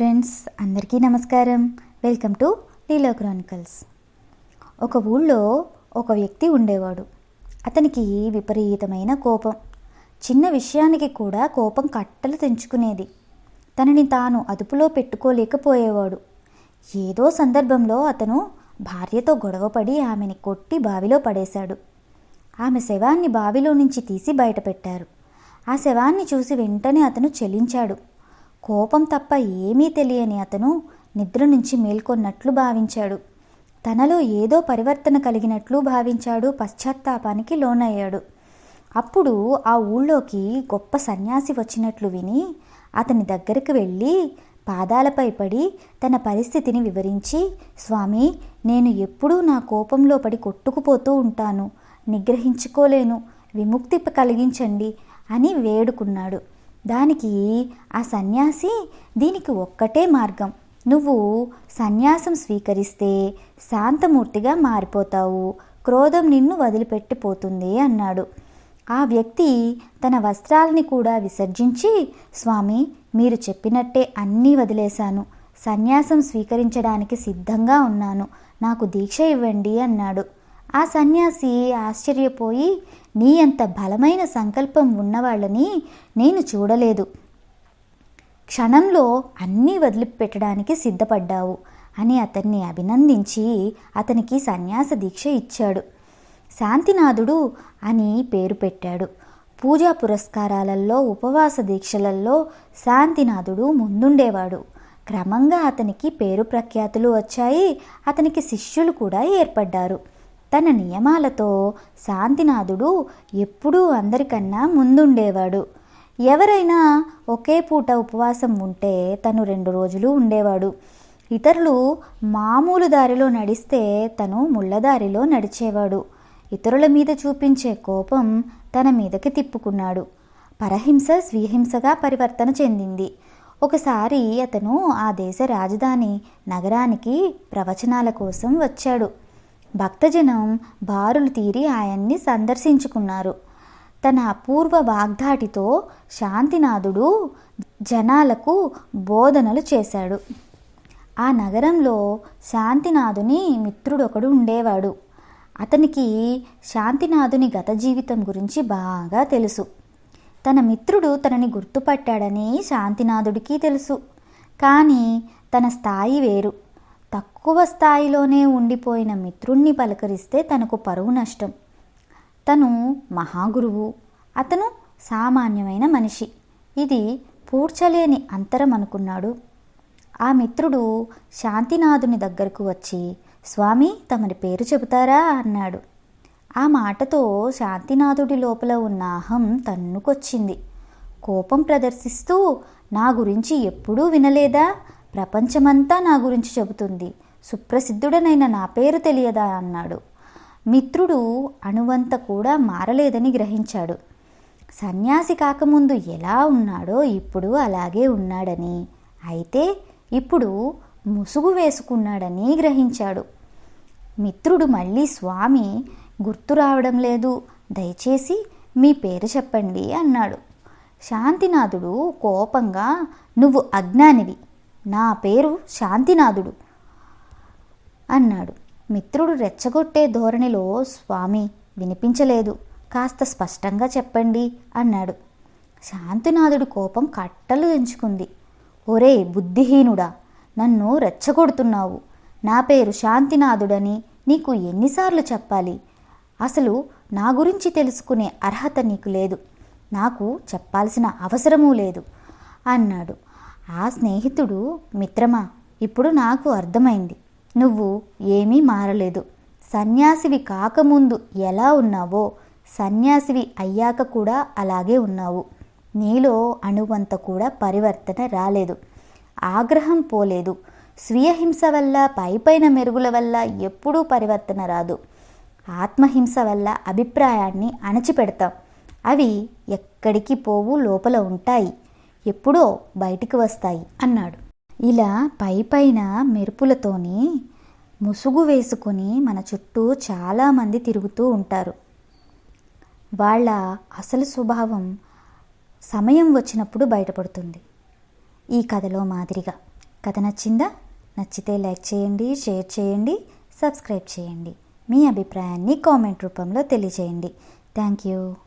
Friends అందరికీ నమస్కారం. Welcome to Leelo Chronicles. ఒక ఊళ్ళో ఒక వ్యక్తి ఉండేవాడు. అతనికి విపరీతమైన కోపం. చిన్న విషయానికి కూడా కోపం కట్టలు తెంచుకునేది. తనని తాను అదుపులో పెట్టుకోలేకపోయేవాడు. ఏదో సందర్భంలో అతను భార్యతో గొడవపడి ఆమెని కొట్టి బావిలో పడేశాడు. ఆమె శవాన్ని బావిలో నుంచి తీసి బయటపెట్టారు. ఆ శవాన్ని చూసి వెంటనే అతను చెలించాడు. కోపం తప్ప ఏమీ తెలియని అతను నిద్ర నుంచి మేల్కొన్నట్లు భావించాడు. తనలో ఏదో పరివర్తన కలిగినట్లు భావించాడు పశ్చాత్తాపానికి లోనయ్యాడు. అప్పుడు ఆ ఊళ్ళోకి గొప్ప సన్యాసి వచ్చినట్లు విని అతని దగ్గరికి వెళ్ళి పాదాలపై పడి తన పరిస్థితిని వివరించి స్వామి నేను ఎప్పుడూ నా కోపంలో పడి కొట్టుకుపోతూ ఉంటాను. నిగ్రహించుకోలేను. విముక్తి కలిగించండి అని వేడుకున్నాడు. దానికి ఆ సన్యాసి దీనికి ఒక్కటే మార్గం. నువ్వు సన్యాసం స్వీకరిస్తే శాంతమూర్తిగా మారిపోతావు. క్రోధం నిన్ను వదిలిపెట్టిపోతుంది అన్నాడు. ఆ వ్యక్తి తన వస్త్రాలని కూడా విసర్జించి స్వామి మీరు చెప్పినట్టే అన్నీ వదిలేశాను. సన్యాసం స్వీకరించడానికి సిద్ధంగా ఉన్నాను. నాకు దీక్ష ఇవ్వండి అన్నాడు. ఆ సన్యాసి ఆశ్చర్యపోయి నీ అంత బలమైన సంకల్పం ఉన్నవాళ్ళని నేను చూడలేదు. క్షణంలో అన్నీ వదిలిపెట్టడానికి సిద్ధపడ్డావు అని అతన్ని అభినందించి అతనికి సన్యాస దీక్ష ఇచ్చాడు. శాంతినాథుడు అని పేరు పెట్టాడు. పూజా పురస్కారాలలో ఉపవాస దీక్షలలో శాంతినాథుడు ముందుండేవాడు. క్రమంగా అతనికి పేరు ప్రఖ్యాతులు వచ్చాయి. అతనికి శిష్యులు కూడా ఏర్పడ్డారు. తన నియమాలతో శాంతినాథుడు ఎప్పుడూ అందరికన్నా ముందుండేవాడు. ఎవరైనా ఒకే పూట ఉపవాసం ఉంటే తను రెండు రోజులు ఉండేవాడు. ఇతరులు మామూలు దారిలో నడిస్తే తను ముళ్ళదారిలో నడిచేవాడు. ఇతరుల మీద చూపించే కోపం తన మీదకి తిప్పుకున్నాడు. పరహింస స్వీహింసగా పరివర్తన చెందింది. ఒకసారి అతను ఆ దేశ రాజధాని నగరానికి ప్రవచనాల కోసం వచ్చాడు. భక్తజనం బారులు తీరి ఆయన్ని సందర్శించుకున్నారు. తన అపూర్వ వాగ్దాటితో శాంతినాథుడు జనాలకు బోధనలు చేశాడు. ఆ నగరంలో శాంతినాథుని మిత్రుడొకడు ఉండేవాడు. అతనికి శాంతినాథుని గత జీవితం గురించి బాగా తెలుసు. తన మిత్రుడు తనని గుర్తుపట్టాడని శాంతినాథుడికి తెలుసు. కానీ తన స్థాయి వేరు. తక్కువ స్థాయిలోనే ఉండిపోయిన మిత్రుణ్ణి పలకరిస్తే తనకు పరువు నష్టం. తను మహాగురువు. అతను సామాన్యమైన మనిషి. ఇది పూడ్చలేని అంతరం అనుకున్నాడు. ఆ మిత్రుడు శాంతినాథుని దగ్గరకు వచ్చి స్వామి తమరి పేరు చెబుతారా? అన్నాడు. ఆ మాటతో శాంతినాథుడి లోపల ఉన్న అహం తన్నుకొచ్చింది. కోపం ప్రదర్శిస్తూ నా గురించి ఎప్పుడూ వినలేదా? ప్రపంచమంతా నా గురించి చెబుతుంది. సుప్రసిద్ధుడనైన నా పేరు తెలియదా అన్నాడు. మిత్రుడు అణువంత కూడా మారలేదని గ్రహించాడు. సన్యాసి కాకముందు ఎలా ఉన్నాడో ఇప్పుడు అలాగే ఉన్నాడని అయితే ఇప్పుడు ముసుగు వేసుకున్నాడని గ్రహించాడు. మిత్రుడు మళ్ళీ స్వామి గుర్తు రావడం లేదు. దయచేసి మీ పేరు చెప్పండి అన్నాడు. శాంతినాథుడు కోపంగా నువ్వు అజ్ఞానివి. నా పేరు శాంతినాథుడు. అన్నాడు. మిత్రుడు రెచ్చగొట్టే ధోరణిలో స్వామి వినిపించలేదు. కాస్త స్పష్టంగా చెప్పండి అన్నాడు. శాంతినాథుడి కోపం కట్టలు ఎంచుకుంది ఒరే బుద్ధిహీనుడా నన్ను రెచ్చగొడుతున్నావు. నా పేరు శాంతినాథుడని నీకు ఎన్నిసార్లు చెప్పాలి. అసలు నా గురించి తెలుసుకునే అర్హత నీకు లేదు. నాకు చెప్పాల్సిన అవసరమూ లేదు అన్నాడు. ఆ స్నేహితుడు మిత్రమా ఇప్పుడు నాకు అర్థమైంది. నువ్వు ఏమీ మారలేదు. సన్యాసివి కాకముందు ఎలా ఉన్నావో సన్యాసివి అయ్యాక కూడా అలాగే ఉన్నావు. నీలో అణువంత కూడా పరివర్తన రాలేదు. ఆగ్రహం పోలేదు. స్వీయహింస వల్ల పైపైన మెరుగుల వల్ల ఎప్పుడూ పరివర్తన రాదు. ఆత్మహింస వల్ల అభిప్రాయాన్ని అణచిపెడతాం. అవి ఎక్కడికి పోవు లోపల ఉంటాయి. ఎప్పుడో బయటికి వస్తాయి అన్నాడు. ఇలా పైపైన మెరుపులతోని ముసుగు వేసుకొని మన చుట్టూ చాలామంది తిరుగుతూ ఉంటారు. వాళ్ళ అసలు స్వభావం సమయం వచ్చినప్పుడు బయటపడుతుంది. ఈ కథలో మాదిరిగా. కథ నచ్చిందా? నచ్చితే లైక్ చేయండి షేర్ చేయండి సబ్స్క్రైబ్ చేయండి. మీ అభిప్రాయాన్ని కామెంట్ రూపంలో తెలియజేయండి. Thank you.